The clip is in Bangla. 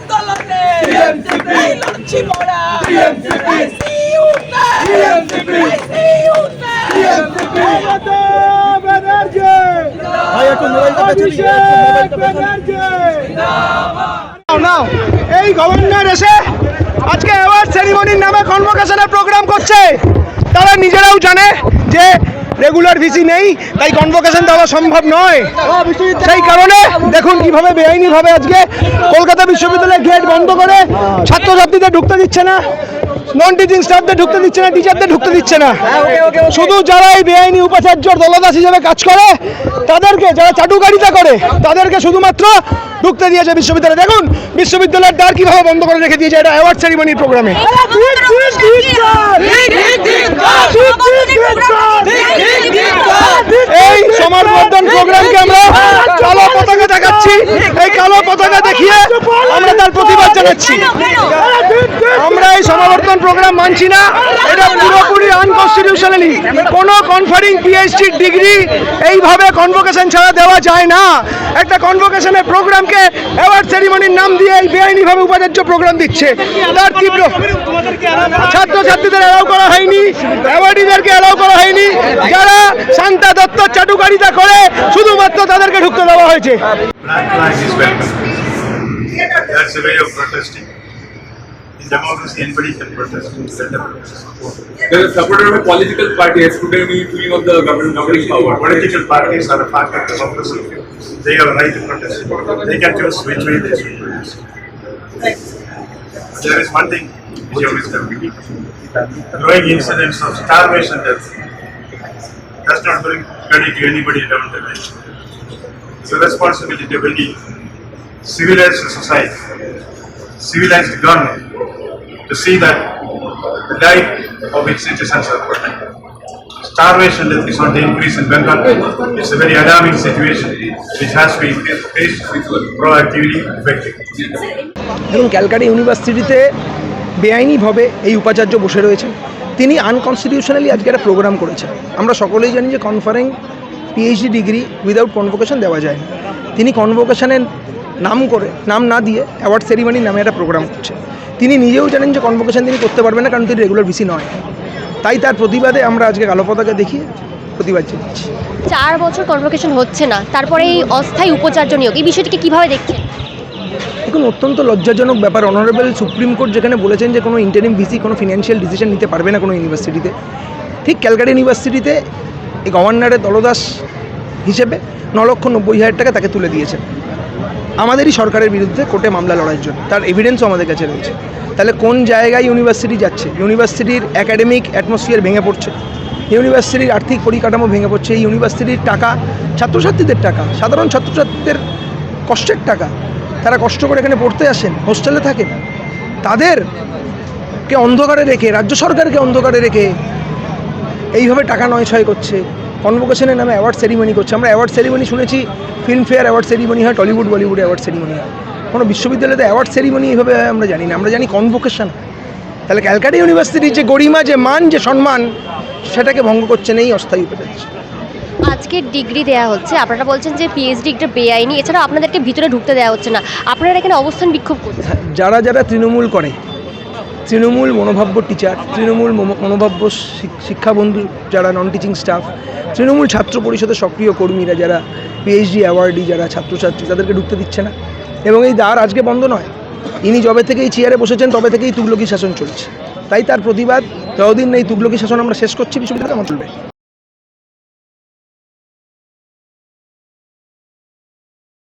আন্দোলনে এই লড়ছি মোরা নাও এই গভর্নর এসে আজকে অ্যাওয়ার্ড সেরিমনির নামে কনভোকেশনের প্রোগ্রাম করছে। তারা নিজেরাও জানে যে রেগুলার ভিসি নেই, তাই কনভোকেশন দেওয়া সম্ভব নয়। সেই কারণে দেখুন কীভাবে বেআইনিভাবে আজকে কলকাতা বিশ্ববিদ্যালয়ের গেট বন্ধ করে ছাত্রছাত্রীদের ঢুকতে দিচ্ছে না। নন টিচিং স্টাফদের ঢুকতে দিচ্ছে না, টিচারদের ঢুকতে দিচ্ছে না। শুধু যারা এই বেআইনি উপাচার্যর দলদাস হিসেবে কাজ করে, তাদেরকে, যারা চাটুকারিতা করে, তাদেরকে শুধুমাত্র ঢুকতে দিয়েছে বিশ্ববিদ্যালয়ে। দেখুন, বিশ্ববিদ্যালয়ের দ্বার কীভাবে বন্ধ করে রেখে দিয়েছে এটা অ্যাওয়ার্ড সেরিমনির প্রোগ্রামে এই সমাবর্ধন প্রোগ্রামকে আমরা কালো পতাকা দেখাচ্ছি। এই কালো পতাকা দেখিয়ে আমরা তার প্রতিবাদ জানাচ্ছি। এই সমাবর্তন প্রোগ্রাম মানছি না। এটা পুরোপুরি আনকনস্টিটিউশনালি কোনো কনফারিং পিএইচডি ডিগ্রি এইভাবে কনভোকেশন ছাড়া দেওয়া যায় না। একটা কনভোকেশনের প্রোগ্রামকে অ্যাওয়ার্ড সেরিমনির নাম দিয়ে এই বেআইনিভাবে উপাচার্য প্রোগ্রাম দিচ্ছে। তার তীব্র ছাত্রছাত্রীদের অ্যালাউ করা হয়নি। অ্যাওয়ার্ডিদেরকে অ্যালাউ করা হয়নি। যারা শান্তা দত্ত চাটুকারিতা করে, শুধুমাত্র তাদেরকে ঢুকতে দেওয়া হয়েছে. That's a way of protesting. In democracy, anybody can protest. Let them protest. They're a supporter of a political party, excluding doing of the government governing power. Political parties are a part of democracy. They have a right to protest. They can choose which way they should protest. There is one thing which you wisdom. Growing incidents of starvation death does not bring credit to anybody down the line. It's a responsibility of any civilized society, civilized government to see that the life of its citizens are protected. Starvation is on the increase in Bengal. It's a very alarming situation which has to be faced proactively, effectively. দেখুন ক্যালকাটা ইউনিভার্সিটিতে বেআইনিভাবে এই উপাচার্য বসে রয়েছেন তিনি আনকনস্টিটিউশনালি আজকে একটা প্রোগ্রাম করেছেন আমরা সকলেই জানি যে conferring PhD degree without convocation দেওয়া যায় তিনি কনভোকেশনের নাম করে নাম না দিয়ে অ্যাওয়ার্ড সেরিমনির নামে একটা প্রোগ্রাম করছে তিনি নিজেও জানেন যে কনভোকেশন তিনি করতে পারবেন না কারণ তিনি রেগুলার ভিসি নয়। তাই তার প্রতিবাদে আমরা আজকে কালো পতাকা দেখিয়ে প্রতিবাদ জানাচ্ছি। চার বছর কনভোকেশন হচ্ছে না তারপরে এই অস্থায়ী উপাচার্য নিয়োগ এই বিষয়টিকে কীভাবে দেখছেন? দেখুন অত্যন্ত লজ্জাজনক ব্যাপার। অনারেবল সুপ্রিম কোর্ট যেখানে বলেছেন যে কোনো ইন্টারিম ভিসি কোনো ফিনান্সিয়াল ডিসিশন নিতে পারবে না কোনো ইউনিভার্সিটিতে ঠিক ক্যালকাটা ইউনিভার্সিটিতে এই গভর্নরের দলদাস হিসেবে ন লক্ষ নব্বই হাজার টাকা তাকে তুলে দিয়েছেন। আমাদেরই সরকারের বিরুদ্ধে কোর্টে মামলা লড়াইয়ের জন্য। তার এভিডেন্সও আমাদের কাছে রয়েছে। তাহলে কোন জায়গায় ইউনিভার্সিটি যাচ্ছে? ইউনিভার্সিটির একাডেমিক অ্যাটমসফিয়ার ভেঙে পড়ছে। ইউনিভার্সিটির আর্থিক পরিকাঠামো ভেঙে পড়ছে। এই ইউনিভার্সিটির টাকা ছাত্রছাত্রীদের টাকা, সাধারণ ছাত্রছাত্রীদের কষ্টের টাকা। তারা কষ্ট করে এখানে পড়তে আসেন হোস্টেলে থাকেন। তাদেরকে অন্ধকারে রেখে, রাজ্য সরকারকে অন্ধকারে রেখে এইভাবে টাকা নয় ছয় করছে। কনভোকেশনের নামে অ্যাওয়ার্ড সেরিমনি করছে। আমরা অ্যাওয়ার্ড সেরিমনি শুনেছি ফিল্মফেয়ার অ্যাওয়ার্ড সেরিমনি হয় টলিউড বলিউড অ্যাওয়ার্ড সেরিমনি হয়। কোনো বিশ্ববিদ্যালয়তে অ্যাওয়ার্ড সেরিমনি এইভাবে হয় আমরা জানি না আমরা জানি কনভোকেশন তাহলে ক্যালকাটা ইউনিভার্সিটির যে গরিমা যে মান যে সম্মান সেটাকে ভঙ্গ করছেন এই অস্থায়ী উপাচার্য। আজকে ডিগ্রি দেওয়া হচ্ছে আপনারা বলছেন যে পিএইচডি একটা বেআইনি এছাড়া আপনাদেরকে ভিতরে ঢুকতে দেওয়া হচ্ছে না। আপনারা এখানে অবস্থান বিক্ষোভ করছেন। যারা যারা তৃণমূল করে তৃণমূল মনোভাব্য টিচার তৃণমূল মনো- মনোভাব্য শিক- শিক্ষাবন্ধু যারা নন টিচিং স্টাফ তৃণমূল ছাত্র পরিষদের সক্রিয় কর্মীরা যারা পিএইচডি অ্যাওয়ার্ডি যারা, ছাত্রছাত্রী, তাদেরকে ঢুকতে দিচ্ছে না। এবং এই দ্বার আজকে বন্ধ নয়। ইনি যবে থেকে এই চেয়ারে বসেছেন, তবে থেকেই তুগলকি শাসন চলছে। তাই তার প্রতিবাদ, যতদিন এই তুগলকি শাসন আমরা শেষ করছি বিশ্ববিদ্যালয় আমার চলবে